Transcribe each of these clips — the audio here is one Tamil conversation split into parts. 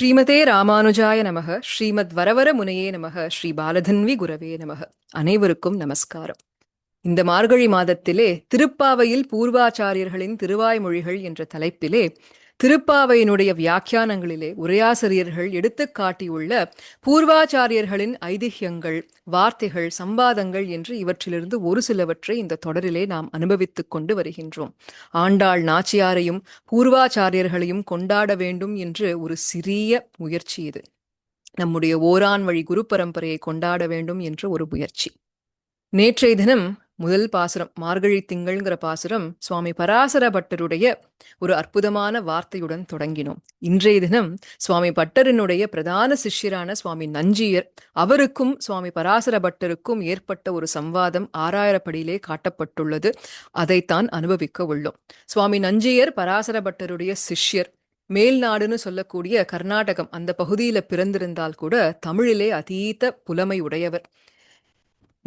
ஸ்ரீமதே ராமானுஜாய நமக ஸ்ரீமத் வரவர முனையே நமக ஸ்ரீ பாலதன்வி குரவே நமக. அனைவருக்கும் நமஸ்காரம். இந்த மார்கழி மாதத்திலே திருப்பாவையில் பூர்வாச்சாரியர்களின் திருவாய்மொழிகள் என்ற தலைப்பிலே திருப்பாவையினுடைய வியாக்கியானங்களிலே உரையாசிரியர்கள் எடுத்து காட்டியுள்ள பூர்வாச்சாரியர்களின் ஐதிஹ்யங்கள் வார்த்தைகள் சம்பாதங்கள் என்று இவற்றிலிருந்து ஒரு சிலவற்றை இந்த தொடரிலே நாம் அனுபவித்துக் கொண்டு வருகின்றோம். ஆண்டாள் நாச்சியாரையும் பூர்வாச்சாரியர்களையும் கொண்டாட வேண்டும் என்று ஒரு சிறிய முயற்சி இது. நம்முடைய ஓரான் வழி குரு பரம்பரையை கொண்டாட வேண்டும் என்ற ஒரு முயற்சி. நேற்றைய தினம் முதல் பாசுரம் மார்கழி திங்கள்ங்கிற பாசுரம் சுவாமி பராசர பட்டருடைய ஒரு அற்புதமான வார்த்தையுடன் தொடங்கினோம். இன்றைய தினம் சுவாமி பட்டரினுடைய பிரதான சிஷ்யரான சுவாமி நஞ்சியர் அவருக்கும் சுவாமி பராசர பட்டருக்கும் ஏற்பட்ட ஒரு சம்வாதம் ஆறாயிரப்படியிலே காட்டப்பட்டுள்ளது. அதைத்தான் அனுபவிக்க உள்ளோம். சுவாமி நஞ்சியர் பராசர பட்டருடைய சிஷ்யர் மேல்நாடுன்னு சொல்லக்கூடிய கர்நாடகம் அந்த பகுதியில பிறந்திருந்தால் கூட தமிழிலே அதீத புலமை உடையவர்.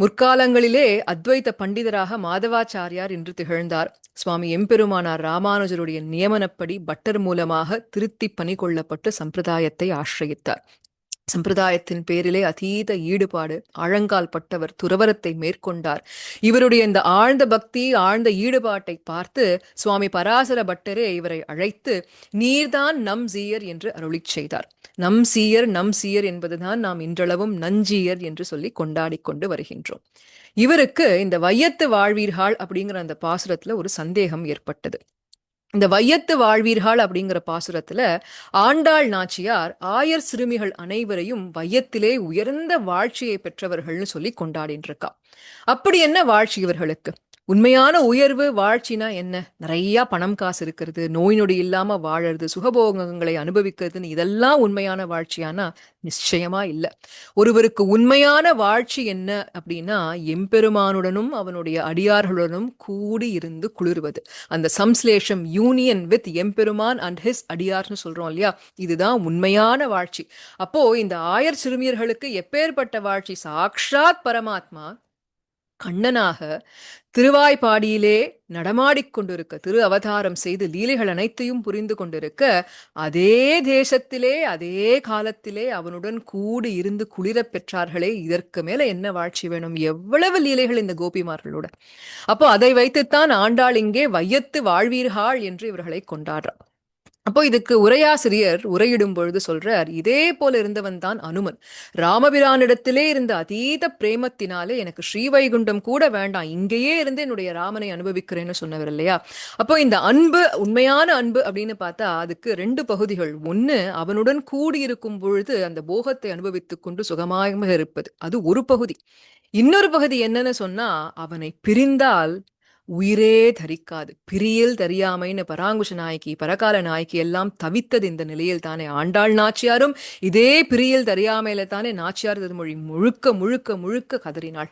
முற்காலங்களிலே அத்வைத பண்டிதராக மாதவாச்சாரியார் என்று திகழ்ந்தார். சுவாமி எம்பெருமானார் ராமானுஜருடைய நியமனப்படி பட்டர் மூலமாக திருத்தி பணி கொள்ளப்பட்டு சம்பிரதாயத்தை ஆசிரயித்தார். சம்பிரதாயத்தின் பேரிலே அதீத ஈடுபாடு ஆழங்கால் பட்டவர் துறவரத்தை மேற்கொண்டார். இவருடைய இந்த ஆழ்ந்த பக்தி ஆழ்ந்த ஈடுபாட்டை பார்த்து சுவாமி பராசர பட்டரே இவரை அழைத்து நீர்தான் நம் சீயர் என்று அருளிச் செய்தார். நம் சீயர் நம் சீயர் என்பதுதான் நாம் இன்றளவும் நஞ்சீயர் என்று சொல்லி கொண்டாடி கொண்டு வருகின்றோம். இவருக்கு இந்த வையத்து வாழ்வீர்கள் அப்படிங்கிற அந்த பாசுரத்துல ஒரு சந்தேகம் ஏற்பட்டது. இந்த வையத்து வாழ்வீர்கள் அப்படிங்கிற பாசுரத்துல ஆண்டாள் நாச்சியார் ஆயர் சிறுமிகள் அனைவரையும் வையத்திலே உயர்ந்த வாழ்ச்சியை பெற்றவர்கள்னு சொல்லி கொண்டாடின்னு இருக்கா அப்படி என்ன வாழ்ச்சி இவர்களுக்கு? உண்மையான உயர்வு வாழ்ச்சினா என்ன? நிறைய பணம் காசு இருக்கிறது நோய் நொடி இல்லாம வாழறது சுகபோகங்களை அனுபவிக்கிறதுன்னு இதெல்லாம் உண்மையான வாழ்ச்சியானா நிச்சயமா இல்லை. ஒருவருக்கு உண்மையான வாழ்ச்சி என்ன அப்படின்னா எம்பெருமானுடனும் அவனுடைய அடியார்களுடனும் கூடி இருந்து குளிர்வது. அந்த சம்ஸ்லேஷம் யூனியன் வித் எம்பெருமான் அண்ட் ஹிஸ் அடியார்னு சொல்றோம் இல்லையா? இதுதான் உண்மையான வாழ்ச்சி. அப்போ இந்த ஆயர் சிறுமியர்களுக்கு எப்பேற்பட்ட வாழ்ச்சி? சாக்ஷாத் பரமாத்மா கண்ணனாக திருவாய்ப்பாடியிலே நடமாடிக்கொண்டிருக்க திரு அவதாரம் செய்து லீலைகள் அனைத்தையும் புரிந்து கொண்டிருக்க அதே தேசத்திலே அதே காலத்திலே அவனுடன் கூடி இருந்து குளிரப் பெற்றார்களே. இதற்கு மேல என்ன வாழ்ச்சி வேணும்? எவ்வளவு லீலைகள் இந்த கோபிமார்களோட. அப்போ அதை வைத்துத்தான் ஆண்டாள் இங்கே வையத்து வாழ்வீர்கள் என்று இவர்களை கொண்டாடுறார் அப்போ இதுக்கு உரையாசிரியர் உரையிடும் பொழுது சொல்றார் இதே போல இருந்தவன் தான் அனுமன். ராமபிரானிடத்திலே இருந்த அதீத பிரேமத்தினாலே எனக்கு ஸ்ரீவைகுண்டம் கூட வேண்டாம். இங்கேயே இருந்து என்னுடைய ராமனை அனுபவிக்கிறேன்னு சொன்னவர் இல்லையா? அப்போ இந்த அன்பு உண்மையான அன்பு அப்படின்னு பார்த்தா அதுக்கு ரெண்டு பகுதிகள். ஒன்று அவனுடன் கூடியிருக்கும் பொழுது அந்த போகத்தை அனுபவித்துக் கொண்டு சுகமாக இருப்பது. அது ஒரு பகுதி. இன்னொரு பகுதி என்னன்னு சொன்னா அவனை பிரிந்தால் உயிரே தரிக்காது. பிரியல் தெரியாமைன்னு பராங்குஷ நாயக்கி பரகால நாயக்கி எல்லாம் தவித்தது இந்த நிலையில் தானே. ஆண்டாள் நாச்சியாரும் இதே பிரியல் தெரியாமையில தானே நாச்சியார் திருமொழி முழுக்க முழுக்க முழுக்க கதறினாள்.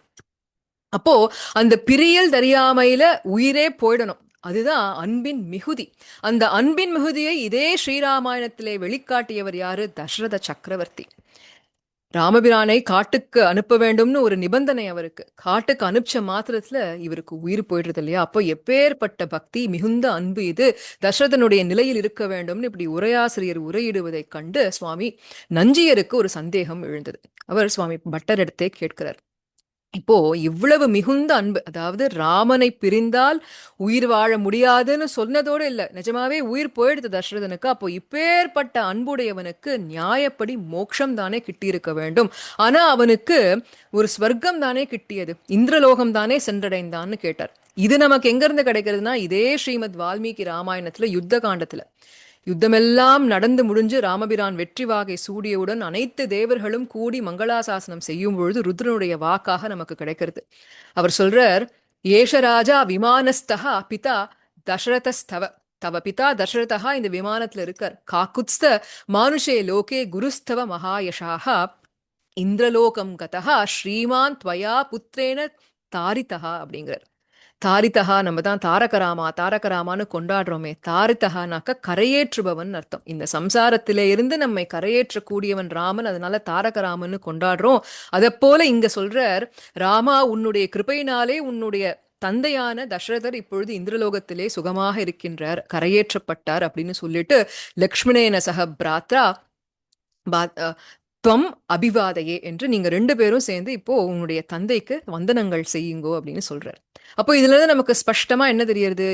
அப்போ அந்த பிரியல் தெரியாமையில உயிரே போயிடணும். அதுதான் அன்பின் மிகுதி. அந்த அன்பின் மிகுதியை இதே ஸ்ரீராமாயணத்திலே வெளிக்காட்டியவர் யாரு? தசரத சக்கரவர்த்தி. ராமபிரானை காட்டுக்கு அனுப்ப வேண்டும்னு ஒரு நிபந்தனை அவருக்கு. காட்டுக்கு அனுப்பிச்ச மாத்திரத்துல இவருக்கு உயிர் போயிடுறது இல்லையா? அப்போ எப்பேற்பட்ட பக்தி மிகுந்த அன்பு இது தசரதனுடைய நிலையில் இருக்க வேண்டும்னு இப்படி உரையாசிரியர் உரையிடுவதை கண்டு சுவாமி நஞ்சியருக்கு ஒரு சந்தேகம் எழுந்தது. அவர் சுவாமி பட்டரிடத்தே கேட்கிறார். இப்போ இவ்வளவு மிகுந்த அன்பு அதாவது ராமனை பிரிந்தால் உயிர் வாழ முடியாதுன்னு சொன்னதோடு இல்லை. நிஜமாவே உயிர் போயிடுது தசரதனுக்கு. அப்போ இப்பேற்பட்ட அன்புடையவனுக்கு நியாயப்படி மோட்சம் தானே கிட்டியிருக்க வேண்டும். ஆனா அவனுக்கு ஒரு ஸ்வர்க்கம் தானே கிட்டியது. இந்திரலோகம் தானே சென்றடைந்தான்னு கேட்டார். இது நமக்கு எங்க இருந்து கிடைக்கிறதுனா இதே ஸ்ரீமத் வால்மீகி ராமாயணத்துல யுத்த காண்டத்துல. யுத்தமெல்லாம் நடந்து முடிஞ்சு ராமபிரான் வெற்றி வாகை சூடியவுடன் அனைத்து தேவர்களும் கூடி மங்களாசாசனம் செய்யும் பொழுது ருத்ரனுடைய வாக்காக நமக்கு கிடைக்கிறது. அவர் சொல்றார் ஏஷராஜா விமானஸ்தகா பிதா தசரதஸ்தவ. தவ பிதா தசரதா இந்த விமானத்துல இருக்கார். காக்குத்ஸ்த மானுஷே லோகே குருஸ்தவ மகாயஷாக இந்திரலோகம் கதா ஸ்ரீமான் துவயா புத்திரேன தாரிதா அப்படிங்கிறார். தாரித்தகா நம்ம தான் தாரகராமா தாரகராமான்னு கொண்டாடுறோமே தாரித்தகானாக்க கரையேற்றுபவன் அர்த்தம். இந்த சம்சாரத்திலே இருந்து நம்மை கரையேற்றக்கூடியவன் ராமன் அதனால தாரகராமன்னு கொண்டாடுறோம். அதை போல இங்க சொல்றார் ராமா உன்னுடைய கிருபையினாலே உன்னுடைய தந்தையான தசரதர் இப்பொழுது இந்திரலோகத்திலே சுகமாக இருக்கின்றார் கரையேற்றப்பட்டார் அப்படின்னு சொல்லிட்டு லக்ஷ்மணேன சக பிராத்ரா துவம் அபிவாதையே என்று நீங்க ரெண்டு பேரும் சேர்ந்து இப்போ உன்னுடைய தந்தைக்கு வந்தனங்கள் செய்யுங்கோ அப்படின்னு சொல்றார். அப்போ இதுல இருந்து நமக்கு ஸ்பஷ்டமா என்ன தெரியறது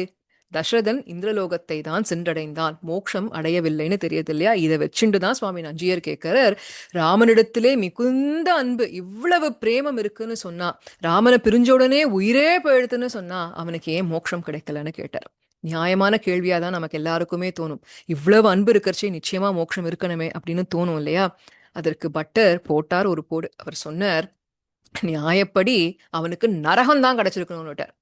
தசரதன் இந்திரலோகத்தை தான் சென்றடைந்தான். மோட்சம் அடையவில்லைன்னு தெரியுது இல்லையா? இதை வச்சுண்டு தான் சுவாமி நஞ்சியர் கேட்கிறார் ராமனிடத்திலே மிகுந்த அன்பு இவ்வளவு பிரேமம் இருக்குன்னு சொன்னா ராமனை பிரிஞ்ச உடனே உயிரே போயிடுதுன்னு சொன்னா அவனுக்கு ஏன் மோட்சம் கிடைக்கலன்னு கேட்டார். நியாயமான கேள்வியாக தான் நமக்கு எல்லாருக்குமே தோணும். இவ்வளவு அன்பு இருக்கிறச்சே நிச்சயமா மோட்சம் இருக்கணுமே அப்படின்னு தோணும் இல்லையா? அதற்கு பட்டர் போட்டார் ஒரு போடு. அவர் சொன்னார் நியாயப்படி அவனுக்கு நரகம் தான் கிடைச்சிருக்கணும்னுட்டார்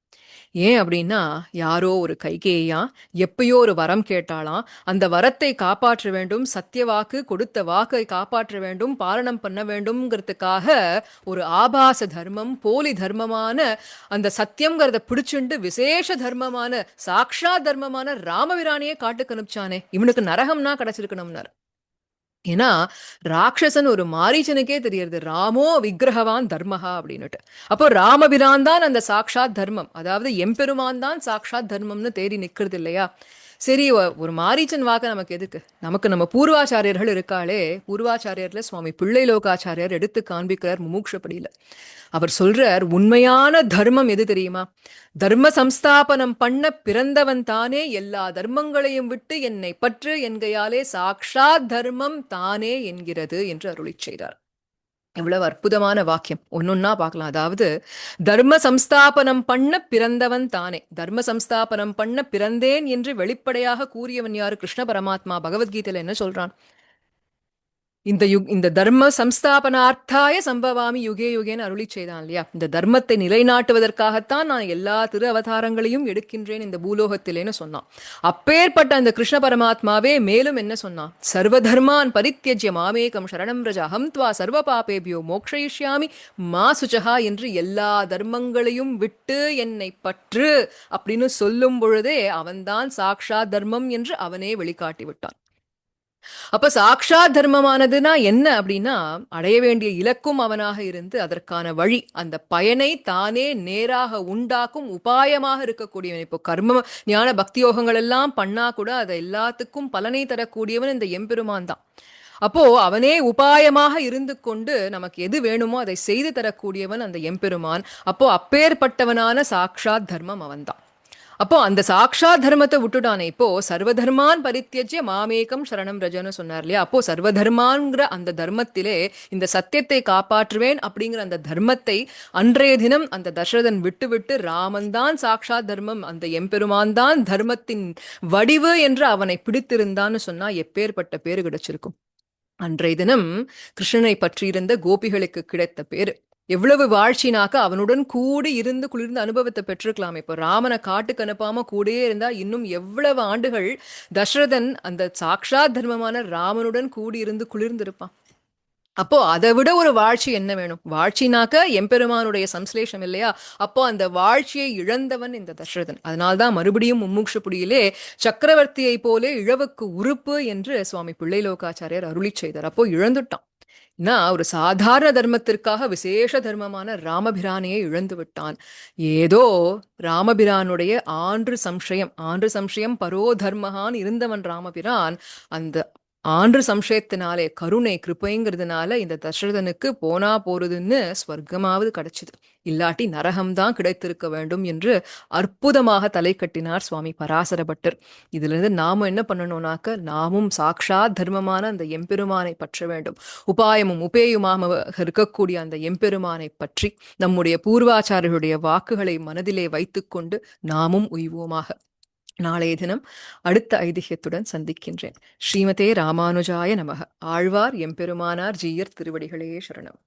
ஏன் அப்படின்னா யாரோ ஒரு கைகேயா எப்பயோ ஒரு வரம் கேட்டாலாம் அந்த வரத்தை காப்பாற்ற வேண்டும் சத்திய வாக்கு கொடுத்த வாக்கை காப்பாற்ற வேண்டும் பாலனம் பண்ண வேண்டும்ங்கிறதுக்காக ஒரு ஆபாச தர்மம் போலி தர்மமான அந்த சத்தியம்ங்கிறத பிடிச்சுண்டு விசேஷ தர்மமான சாக்ஷா தர்மமான ராமவிராணியை காட்டுக்கு அனுப்பிச்சானே இவனுக்கு நரகம்னா கிடைச்சிருக்கணும்னார். ஏன்னா ராட்சசன் ஒரு மாரீச்சனுக்கே தெரியறது. ராமோ விக்கிரகவான் தர்மஹா அப்படின்னுட்டு. அப்போ ராமபிரான் தான் அந்த சாக்ஷாத் தர்மம். அதாவது எம்பெருமான் தான் சாக்ஷாத் தர்மம்னு தேடி நிற்கிறது இல்லையா? சரி ஒரு மாரீச்சன் வாக்க நமக்கு எதுக்கு? நமக்கு நம்ம பூர்வாச்சாரியர்கள் இருக்காளே பூர்வாச்சாரியர்ல சுவாமி பிள்ளை லோகாச்சாரியர் எடுத்து காண்பிக்கிறார் முமூக்ஷப்படியில. அவர் சொல்றார் உண்மையான தர்மம் எது தெரியுமா? தர்ம சம்ஸ்தாபனம் பண்ண பிறந்தவன் தானே எல்லா தர்மங்களையும் விட்டு என்னை பற்று என்கையாலே சாக்ஷாத் தர்மம் தானே என்கிறது என்று அருளிச் செய்தார். எவ்வளவு அற்புதமான வாக்கியம். ஒன்னொன்னா பார்க்கலாம். அதாவது தர்ம சம்ஸ்தாபனம் பண்ண பிறந்தவன் தானே. தர்ம சம்ஸ்தாபனம் பண்ண பிறந்தேன் என்று வெளிப்படையாக கூறியவன் யாரு? கிருஷ்ண பரமாத்மா. பகவத்கீதையில என்ன சொல்றான்? இந்த யுக் இந்த தர்ம சம்ஸ்தாபனார்த்தாய சம்பவாமி யுகே யுகேன்னு அருளி செய்தான் இல்லையா? இந்த தர்மத்தை நிலைநாட்டுவதற்காகத்தான் நான் எல்லா திரு அவதாரங்களையும் எடுக்கின்றேன் இந்த பூலோகத்திலேன்னு சொன்னான். அப்பேற்பட்ட அந்த கிருஷ்ண பரமாத்மாவே மேலும் என்ன சொன்னான்? சர்வ தர்மான் பரித்தியஜ்ய மாமேகம் சரணம் ரஜ அகம் துவா சர்வ பாபேபியோ மோக்ஷயிஷ்யாமி மா சுஜகா என்று எல்லா தர்மங்களையும் விட்டு என்னை பற்று அப்படின்னு சொல்லும் பொழுதே அவன்தான் சாக்ஷா தர்மம் என்று அவனே வெளிக்காட்டி விட்டான் அப்ப சாக்ஷாத் தர்மமானதுன்னா என்ன அப்படின்னா அடைய வேண்டிய இலக்கும் அவனாக இருந்து அதற்கான வழி அந்த பயனை தானே நேராக உண்டாக்கும் உபாயமாக இருக்கக்கூடியவன். இப்போ கர்ம ஞான பக்தி யோகங்கள் எல்லாம் பண்ணா கூட அதை எல்லாத்துக்கும் பலனை தரக்கூடியவன் இந்த எம்பெருமான் தான். அப்போ அவனே உபாயமாக இருந்து கொண்டு நமக்கு எது வேணுமோ அதை செய்து தரக்கூடியவன் அந்த எம்பெருமான். அப்போ அப்பேற்பட்டவனான சாக்ஷாத் தர்மம் அவன்தான் அப்போ அந்த சாட்சா தர்மத்தை விட்டுட்டானே. இப்போ சர்வதர்மான் பரித்தியஜ்ய மாமேகம் சரணம் ரஜன்னு சொன்னார் இல்லையா? அப்போ சர்வதர்மான்ங்கிற அந்த தர்மத்திலே இந்த சத்தியத்தை காப்பாற்றுவேன் அப்படிங்கிற அந்த தர்மத்தை அன்றைய தினம் அந்த தசரதன் விட்டு விட்டு ராமன் தான் சாட்சா தர்மம் அந்த எம்பெருமான் தான் தர்மத்தின் வடிவு என்று அவனை பிடித்திருந்தான்னு சொன்னா எப்பேற்பட்ட பேரு கிடைச்சிருக்கும்? அன்றைய தினம் கிருஷ்ணனை பற்றியிருந்த கோபிகளுக்கு கிடைத்த பேரு எவ்வளவு வாழ்ச்சினாக்க அவனுடன் கூடி இருந்து குளிர்ந்த அனுபவத்தை பெற்றிருக்கலாம். இப்போ ராமனை காட்டுக்கு அனுப்பாம கூடயே இருந்தா இன்னும் எவ்வளவு ஆண்டுகள் தசரதன் அந்த சாக்ஷாத் தர்மமான ராமனுடன் கூடி இருந்து குளிர்ந்திருப்பான். அப்போ அதை விட ஒரு வாழ்ச்சி என்ன வேணும்? வாழ்ச்சினாக்க எம்பெருமானுடைய சம்ஸ்லேஷம் இல்லையா? அப்போ அந்த வாழ்ச்சியை இழந்தவன் இந்த தசரதன். அதனால்தான் மறுபடியும் மும்முக்ஷப்புடியிலே சக்கரவர்த்தியை போலே இழவுக்கு உறுப்பு என்று சுவாமி பிள்ளைலோகாச்சாரியர் அருளி செய்தார். அப்போ இழந்துட்டான். நான் ஒரு சாதாரண தர்மத்திற்காக விசேஷ தர்மமான ராமபிரானையை இழந்து விட்டான். ஏதோ ராமபிரானுடைய ஆன்று சம்சயம் ஆன்று சம்சயம் பரோ தர்மகான் இருந்தவன் ராமபிரான் அந்த ஆன்று சம்சயத்தினாலே கருணை கிருப்பைங்கிறதுனால இந்த தசரதனுக்கு போனா போறதுன்னு ஸ்வர்க்கமாவது கிடைச்சது. இல்லாட்டி நரகம்தான் கிடைத்திருக்க வேண்டும் என்று அற்புதமாக தலை கட்டினார் சுவாமி பராசரபட்டர். இதிலிருந்து நாம என்ன பண்ணணும்னாக்க நாமும் சாக்ஷாத் தர்மமான அந்த எம்பெருமானை பற்ற வேண்டும். உபாயமும் உபேயுமாக இருக்கக்கூடிய அந்த எம்பெருமானை பற்றி நம்முடைய பூர்வாச்சாரியர்களுடைய வாக்குகளை மனதிலே வைத்துக்கொண்டு நாமும் உய்வோமாக. நாளைய தினம் அடுத்த ஐதிகத்துடன் சந்திக்கின்றேன். ஸ்ரீமதே ராமானுஜாய நமக. ஆழ்வார் எம்பெருமானார் ஜீயர் திருவடிகளே சரணம்.